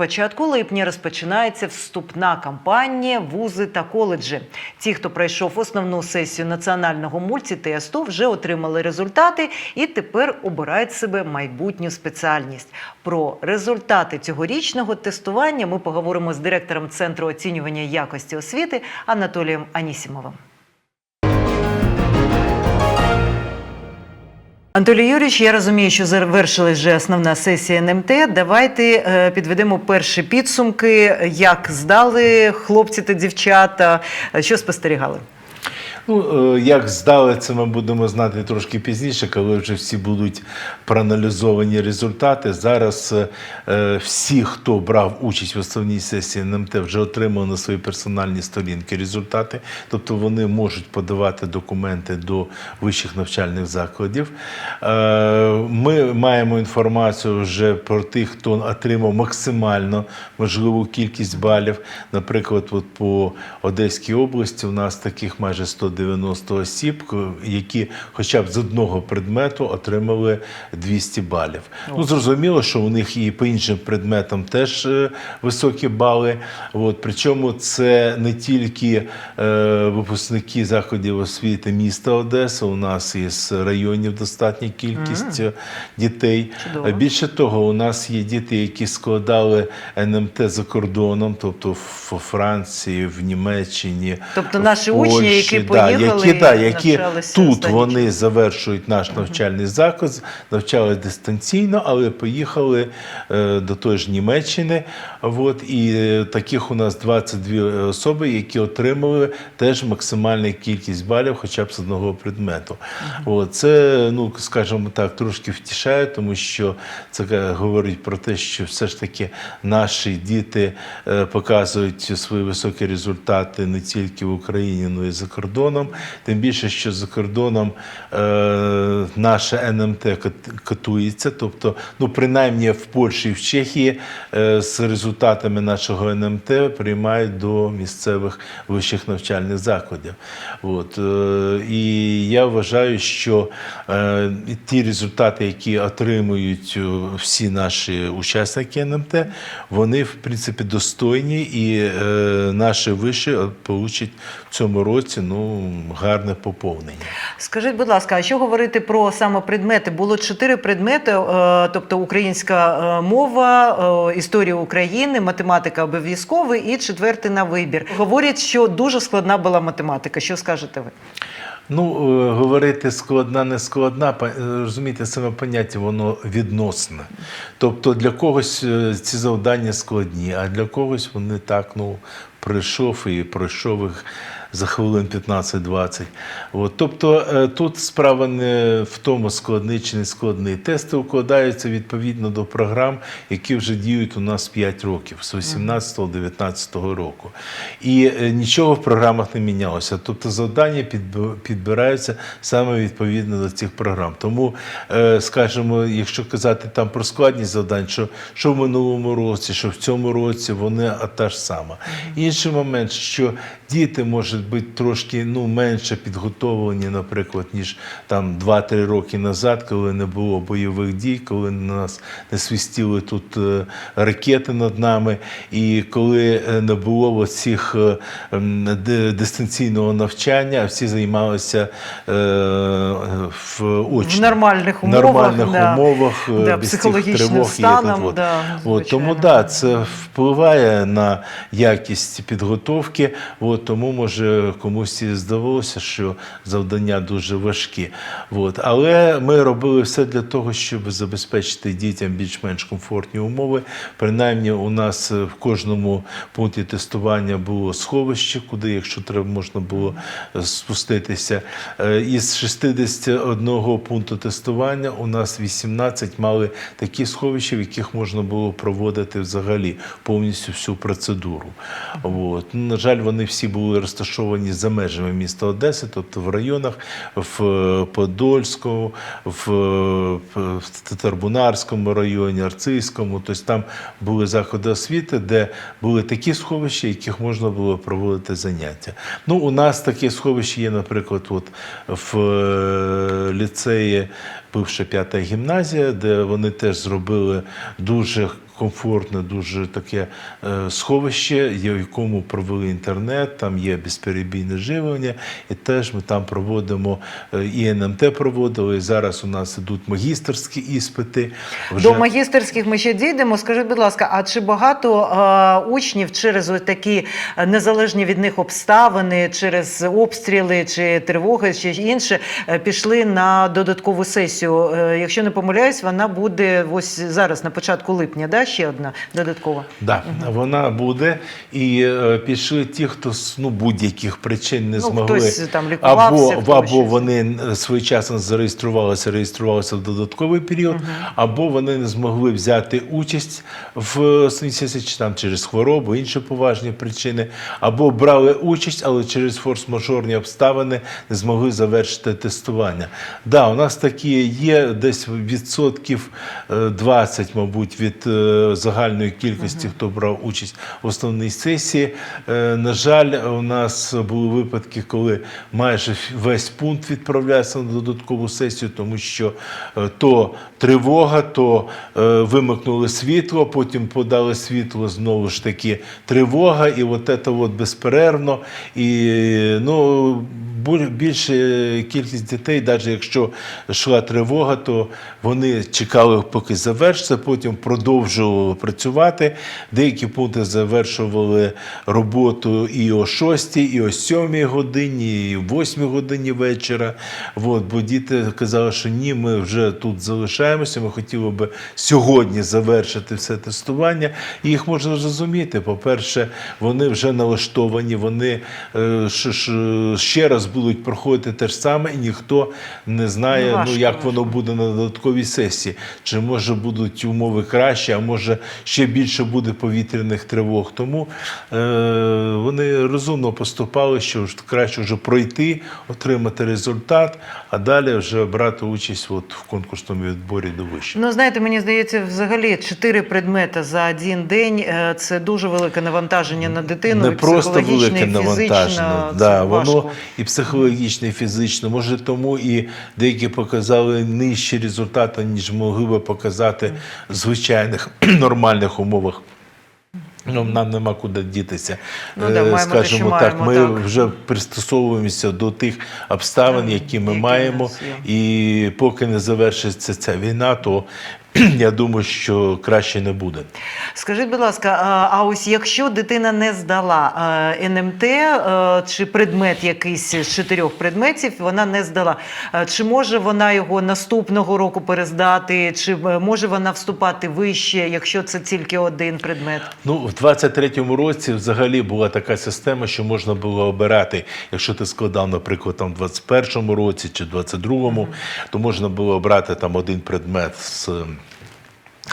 початку липня розпочинається вступна кампанія вузи та коледжі. Ті, хто пройшов основну сесію національного мультитесту, вже отримали результати і тепер обирають себе майбутню спеціальність. Про результати цьогорічного тестування ми поговоримо з директором центру оцінювання якості освіти Анатолієм Анісімовим. Анатолій Юрійович, я розумію, що завершилась вже основна сесія НМТ. Давайте е, підведемо перші підсумки, як здали хлопці та дівчата, е, що спостерігали. Ну, е, як здали, це ми будемо знати трошки пізніше, коли вже всі будуть проаналізовані результати. Зараз е, всі, хто брав участь в основній сесії НМТ, вже отримали на свої персональні сторінки результати. Тобто вони можуть подавати документи до вищих навчальних закладів. Е, Ми маємо інформацію вже про тих, хто отримав максимально можливу кількість балів. Наприклад, от по Одеській області у нас таких майже 190 осіб, які хоча б з одного предмету отримали 200 балів. Ну, зрозуміло, що у них і по іншим предметам теж е, високі бали. От, причому це не тільки е, випускники заходів освіти міста Одеса, у нас із районів достатня кількість е, дітей. Чудово. Е, Більше того, у нас є діти, які складали НМТ за кордоном, тобто в Франції, в Німеччині. Тобто в наші учні, які да, які, да, які тут вони завершують наш навчальний заклад, навчались дистанційно, але поїхали е, до тої ж Німеччини. От, і е, таких у нас 22 особи, які отримали теж максимальну кількість балів, хоча б з одного предмету. От, це, ну скажімо так, трошки втішає, тому що це говорить про те, що все ж таки наші діти е, показують свої високі результати не тільки в Україні, але й за кордоном. Тим більше, що за кордоном е, наше НМТ кат- катується, тобто, ну принаймні в Польщі і в Чехії е, з результатами нашого НМТ приймають до місцевих вищих навчальних закладів. От, е, і я вважаю, що е, ті результати, які отримують е, всі наші учасники НМТ, вони в принципі достойні, і е, наші виші получать в цьому році ну, гарне поповнення. Скажіть, будь ласка, а що говорити про саме предмети? Було чотири предмети, е, тобто українська е, мова, е, історія України, математика обов'язково і четвертий на вибір. Говорять, що дуже складна була математика. Що скажете ви? Ну, говорити складна, не складна, розумієте, саме поняття воно відносне. Тобто для когось ці завдання складні, а для когось вони так, ну, прийшов і пройшов їх за хвилин 15-20. От, тобто е, тут справа не в тому, складний чи не складний. Тести укладаються відповідно до програм, які вже діють у нас 5 років, з 18-19 року. І е, нічого в програмах не мінялося. Тобто завдання підбираються саме відповідно до цих програм. Тому, е, скажімо, якщо казати там про складність завдань, що, що в минулому році, що в цьому році, вони та ж сама. Інший момент, що діти можуть бути трошки ну, менше підготовлені, наприклад, ніж там 2-3 роки назад, коли не було бойових дій, коли на нас не свистіли тут е, ракети над нами, і коли е, не було оцих е, дистанційного навчання, а всі займалися в очно. В нормальних умовах, нормальних да. умовах, Да, без цих тривог станом, от, да, от, тому да, це впливає на якість підготовки. От, тому може комусь і здавалося, що завдання дуже важкі. От, але ми робили все для того, щоб забезпечити дітям більш-менш комфортні умови. Принаймні, у нас в кожному пункті тестування було сховище, куди, якщо треба, можна було спуститися. Е, Із 61 пункту тестування у нас 18 мали такі сховища, в яких можна було проводити взагалі повністю всю процедуру. От. Ну, На жаль, вони всі були розташовані за межами міста Одеси, тобто в районах, в е, Подольському, в, е, Татарбунарському районі, Арцизькому. Тобто там були заходи освіти, де були такі сховища, яких можна було проводити заняття. Ну, у нас таке сховище є, наприклад, от в е, ліцеї бивша п'ята гімназія, де вони теж зробили дуже комфортне, дуже таке е, сховище, в якому провели інтернет, там є безперебійне живлення, і теж ми там проводимо е, і НМТ проводили. І зараз у нас ідуть магістерські іспити. Вже... До магістерських ми ще дійдемо. Скажіть, будь ласка, а чи багато е, учнів через ось такі незалежні від них обставини, через обстріли чи тривоги, чи інше, пішли на додаткову сесію? Якщо не помиляюсь, вона буде ось зараз на початку липня, да? Ще одна додаткова. Да, вона буде. І е, пішли ті, хто з ну, будь-яких причин не Ну, змогли. хтось там лікувався, або, хто або щось. вони е, своєчасно зареєструвалися, реєструвалися в додатковий період, або вони не змогли взяти участь в сесії, чи там через хворобу, інші поважні причини, або брали участь, але через форс-мажорні обставини не змогли завершити тестування. Да, у нас такі є десь відсотків е, 20, мабуть, від е, загальної кількості, хто брав участь в основній сесії. Е, На жаль, у нас були випадки, коли майже весь пункт відправлявся на додаткову сесію, тому що е, то тривога, то е, вимикнули світло, потім подали світло, знову ж таки тривога, і от це от безперервно. І ну, більша кількість дітей, навіть якщо йшла тривога, то вони чекали, поки завершиться, потім продовжували працювати. Деякі пункти завершували роботу і о 6, і о 7 годині, і о 8 годині вечора. От, бо діти казали, що ні, ми вже тут залишаємося. Ми хотіли би сьогодні завершити все тестування. І їх можна зрозуміти. По-перше, вони вже налаштовані, вони е, ще раз будуть проходити те ж саме, і ніхто не знає, Ну, ну, як воно буде на додатковій сесії. Чи може будуть умови кращі, а може ще більше буде повітряних тривог. Тому е, вони розумно поступали, що краще вже пройти, отримати результат, а далі вже брати участь от в конкурсному відборі до вищого. Ну, знаєте, мені здається, взагалі чотири предмети за один день е, це дуже велике навантаження на дитину. не і просто велике навантаження. Да, важко. воно і психологічно, і фізично. Може, тому і деякі показали нижчі результати, ніж могли би показати звичайних нормальних умовах. Ну, нам нема куди дітися. Ну, да, Е, Скажімо так, маємо, ми так. вже пристосовуємося до тих обставин, які ми які маємо. І поки не завершиться ця війна, то я думаю, що краще не буде. Скажіть, будь ласка, а ось якщо дитина не здала НМТ е, чи предмет якийсь з чотирьох предметів, вона не здала. е, Чи може вона його наступного року перездати, чи е, може вона вступати вище, якщо це тільки один предмет? Ну, в 23-му році взагалі була така система, що можна було обирати, якщо ти складав, наприклад, там в 21-му році чи 22-му, то можна було обрати там один предмет з.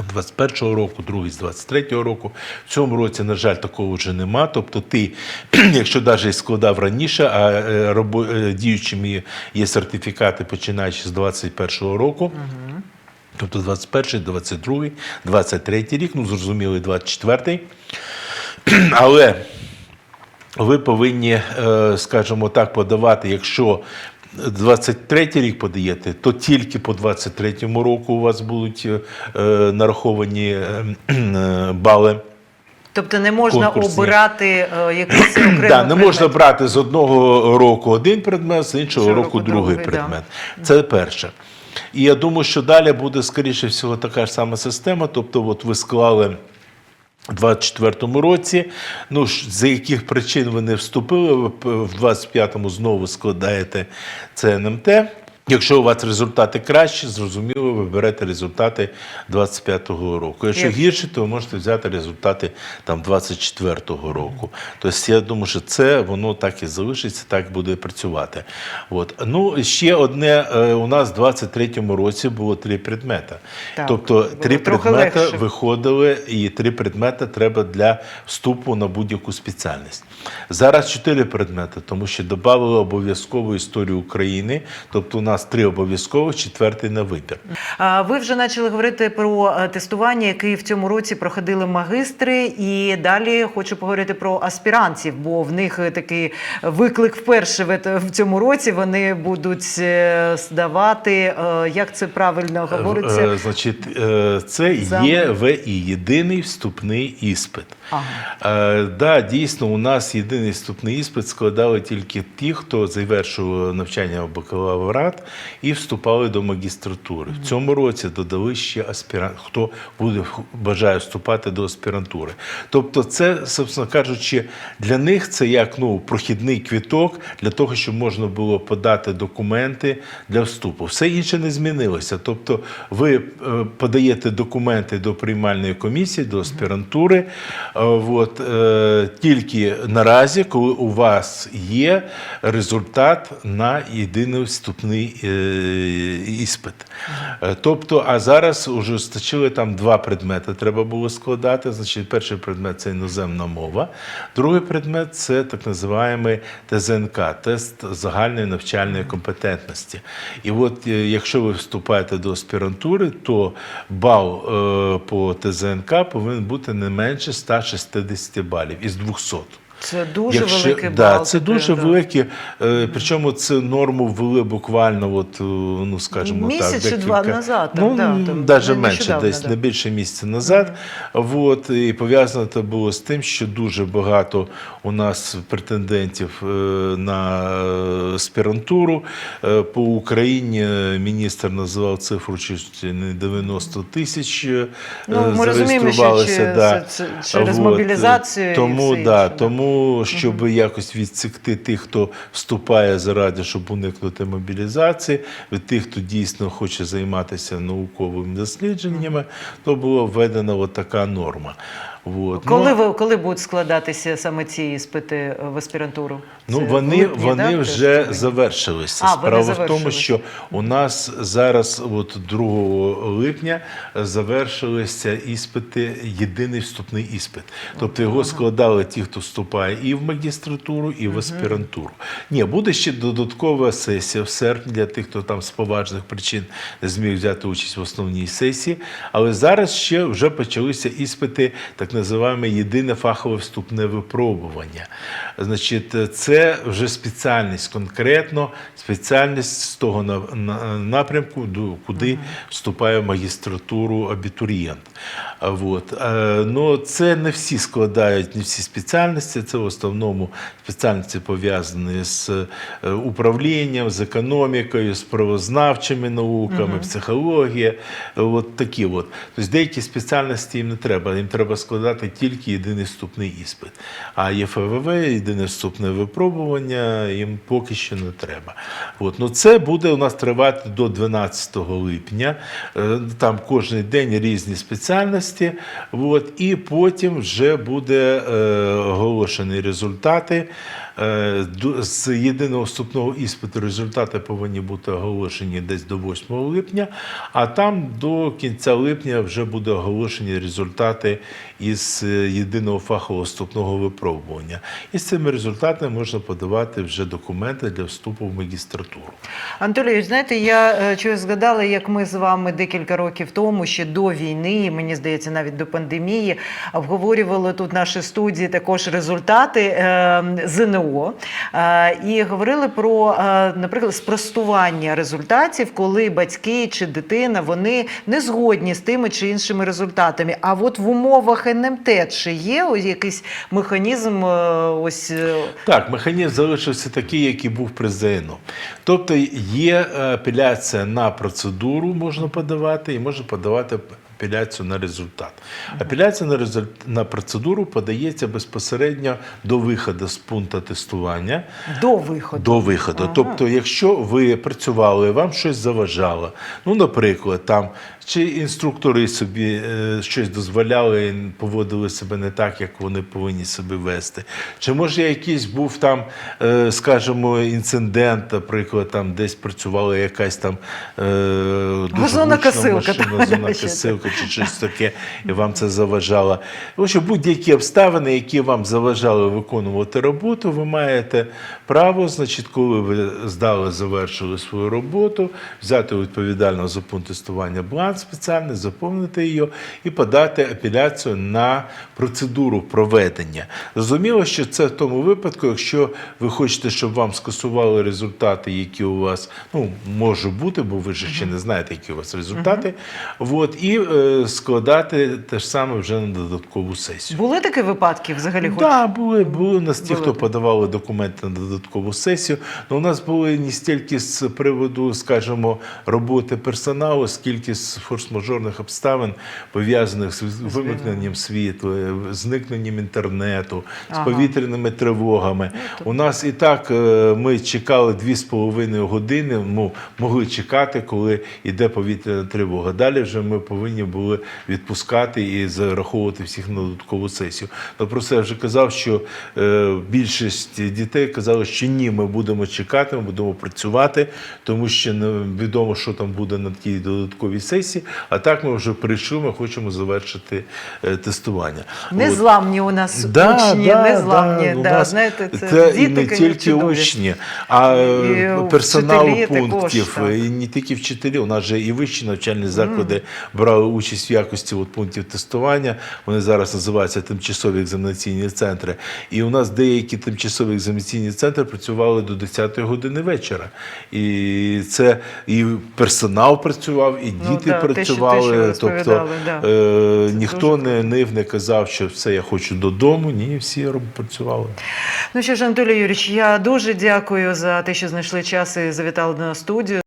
Ем, 21-го року, другий з 23-го року. В цьому році, на жаль, такого вже нема. Тобто, ти, якщо навіть складав раніше, а е, робо- е, діючими є сертифікати, починаючи з 21-го року. Тобто 21, 22, 23 рік, ну зрозуміло, і 24. Але ви повинні, е, скажімо так, подавати, якщо 23 рік подаєте, то тільки по 23 року у вас будуть е, нараховані е, е, бали. Тобто не можна Конкурсні. обирати е, якийсь окремий Да, не можна брати з одного року один предмет, з іншого року року другий другий, да. предмет. Це перше. І я думаю, що далі буде, скоріше всього, така ж сама система. Тобто, от ви склали. У 24-му році, ну за яких причин ви не вступили, в 25-му знову складаєте ЦНМТ. Якщо у вас результати кращі, зрозуміло, ви берете результати 25-го року. Якщо Як- гірші, то ви можете взяти результати там 24-го року. Тобто я думаю, що це воно так і залишиться, так буде працювати. От. Ну, ще одне, е, у нас в 23-му році було три предмети. Так, тобто три трохи предмети легше. виходили, і три предмети треба для вступу на будь-яку спеціальність. Зараз чотири предмети, тому що додали обов'язкову історію України. Тобто у нас нас три обов'язкових, четвертий на вибір. А, Ви вже почали говорити про е, тестування, яке в цьому році проходили магистри, і далі хочу поговорити про аспірантів, бо в них е, такий виклик вперше в цьому році. Вони будуть е, здавати, як це правильно говориться. Значить, це Саме. ЄВІ, єдиний вступний іспит. Ага. Е, да, дійсно, у нас єдиний вступний іспит складали тільки ті, хто завершував навчання в бакалаврат і вступали до магістратури. В цьому році додали ще аспірант, хто буде бажає вступати до аспірантури. Тобто, це, собственно кажучи, для них це як ну, прохідний квіток для того, щоб можна було подати документи для вступу. Все інше не змінилося. Тобто, ви е, подаєте документи до приймальної комісії, до аспірантури. Е, От, е, тільки наразі, коли у вас є результат на єдиний вступний е, іспит. Тобто, а зараз вже стачили там два предмети, треба було складати. Значить, перший предмет це іноземна мова, другий предмет це так називаємий ТЗНК, тест загальної навчальної компетентності. І от якщо ви вступаєте до аспірантури, то бал по ТЗНК повинен бути не менше 160 балів із 200. Це дуже Якщо- великий да, це дуже да. великі. Е, причому це норму ввели буквально, от, е, ну скажімо Місяць так, чи два назад, ну, да, навіть менше, десь да. не більше місяця назад. От, і пов'язано це було з тим, що дуже багато у нас претендентів е, на е, аспірантуру. По Україні міністр називав цифру чи не 90 тисяч. Ну, ми розуміємо, що да. через От, мобілізацію і все да, інше, да. Щоб якось відсекти тих, хто вступає заради, щоб уникнути мобілізації, тих, хто дійсно хоче займатися науковими дослідженнями, то була введена така норма. От. Коли Ну, ви коли будуть складатися саме ці іспити е, в аспірантуру? Ну, Це вони, липні, вони да, вже тестування? завершилися. А, вони Справа в тому, що у нас зараз, от 2 липня, завершилися іспити, єдиний вступний іспит. Тобто його складали ті, хто вступає і в магістратуру, і в аспірантуру. Ні, буде ще додаткова сесія в серпні для тих, хто там з поважних причин не зміг взяти участь в основній сесії. Але зараз ще вже почалися іспити, так називаємо єдине фахове вступне випробування. Значить, це вже спеціальність конкретно, спеціальність з того на- на- напрямку, куди вступає в магістратуру абітурієнт. А Вот. Е, Ну, це не всі складають, не всі спеціальності. Це в основному спеціальності пов'язані з е, управлінням, з економікою, з правознавчими науками, психологія. Е, От такі от. Тобто деякі спеціальності їм не треба. Їм треба складати тільки єдиний вступний іспит. А ЄФВВ, єдине вступне випробування, їм поки що не треба. От. Ну, це буде у нас тривати до 12 липня. Е, Там кожен день різні спеціальності. От. І потім вже буде е, оголошені результати. Е, З єдиного вступного іспиту результати повинні бути оголошені десь до 8 липня, а там до кінця липня вже буде оголошені результати із е, єдиного фахового вступного випробування. І з цими результатами можна подавати вже документи для вступу в магістратуру. Анатолій, знаєте, я е, чогось згадала, як ми з вами декілька років тому, ще до війни, і мені здається, навіть до пандемії, обговорювали тут в нашій студії також результати е, ЗНО е, і говорили про, е, наприклад, спростування результатів, коли батьки чи дитина вони не згодні з тими чи іншими результатами. А от в умовах НМТ чи є якийсь механізм, е, ось Так, механізм залишився такий, який був при ЗНО. Тобто є апеляція на процедуру, можна подавати, і можна подавати апеляцію на результат. Апеляція на, результ... на процедуру подається безпосередньо до виходу з пункту тестування. до виходу? До виходу. Ага. Тобто, якщо ви працювали, вам щось заважало, ну, наприклад, там чи інструктори собі е, щось дозволяли, і поводили себе не так, як вони повинні себе вести. Чи може якийсь був там, е, скажімо, інцидент, наприклад, там десь працювала якась там е, дуже гучна машина, да, ще газонокосилка, чи щось таке, і вам це заважало. Тому що будь-які обставини, які вам заважали виконувати роботу, ви маєте право, значить, коли ви здали, завершили свою роботу, взяти відповідально за пункт тестування бланк спеціальний, заповнити її і подати апеляцію на процедуру проведення. Зрозуміло, що це в тому випадку, якщо ви хочете, щоб вам скасували результати, які у вас ну, може бути, бо ви ж ще не знаєте, які у вас результати. От, і складати те ж саме вже на додаткову сесію. Були такі випадки взагалі? Так, да, були, були у нас ті, Були. хто подавали документи на додаткову сесію. Ну, у нас були не стільки з приводу, скажімо, роботи персоналу, скільки з форс-мажорних обставин, пов'язаних з вимкненням світла, зникненням інтернету, Ага. з повітряними тривогами. У нас і так е, ми чекали дві з половиною години, ну, могли чекати, коли йде повітряна тривога. Далі вже ми повинні були відпускати і зараховувати всіх на додаткову сесію. Ну, про це я вже казав, що е, більшість дітей казали, що ні, ми будемо чекати, ми будемо працювати, тому що невідомо, що там буде на тій додатковій сесії. А так ми вже прийшли, ми хочемо завершити е, тестування. Незламні у нас учні, незламні. у Да, нас знаєте, це, це і не тільки чудові. учні, а І е, персонал вчителі також, пунктів, так. і не тільки вчителі. У нас же і вищі навчальні заклади брали участь в якості от пунктів тестування. Вони зараз називаються тимчасові екзаменаційні центри. І у нас деякі тимчасові екзаменаційні центри працювали до 10-ї години вечора. І це і персонал працював, і Ну, діти да, те, що- те, працювали. що тобто да. е, ніхто не нив, не казав, що все, я хочу додому. Ні, всі працювали. Ну що ж, Анатолій Юрійович, я дуже дякую за те, що знайшли час і завітали на студію.